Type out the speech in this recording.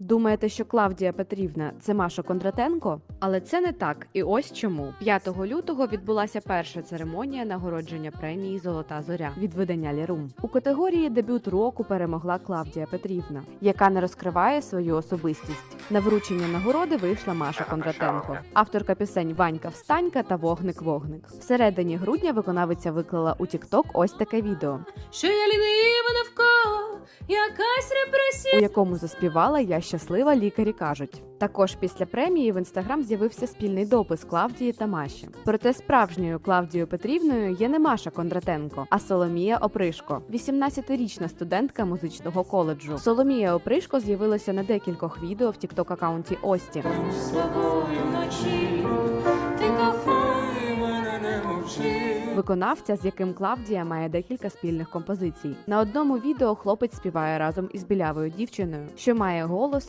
Думаєте, що Клавдія Петрівна це Маша Кондратенко? Але це не так. І ось чому 5 лютого відбулася перша церемонія нагородження премії Золота зоря від видання Лірум. У категорії дебют року перемогла Клавдія Петрівна, яка не розкриває свою особистість. На вручення нагороди вийшла Маша Кондратенко, авторка пісень Ванька Встанька та Вогник Вогник. Всередині грудня виконавиця виклала у TikTok ось таке відео, що я лінива навколо, якась репресія. у якому заспівала Я щаслива, лікарі кажуть. Також після премії в інстаграм з'явився спільний допис Клавдії та Маші. Проте справжньою Клавдією Петрівною є не Маша Кондратенко, а Соломія Опришко, 18-річна студентка музичного коледжу. Соломія Опришко з'явилася на декількох відео в тікток акаунті Ості. з тобою вночі, Виконавця, з яким Клавдія має декілька спільних композицій. На одному відео хлопець співає разом із білявою дівчиною, що має голос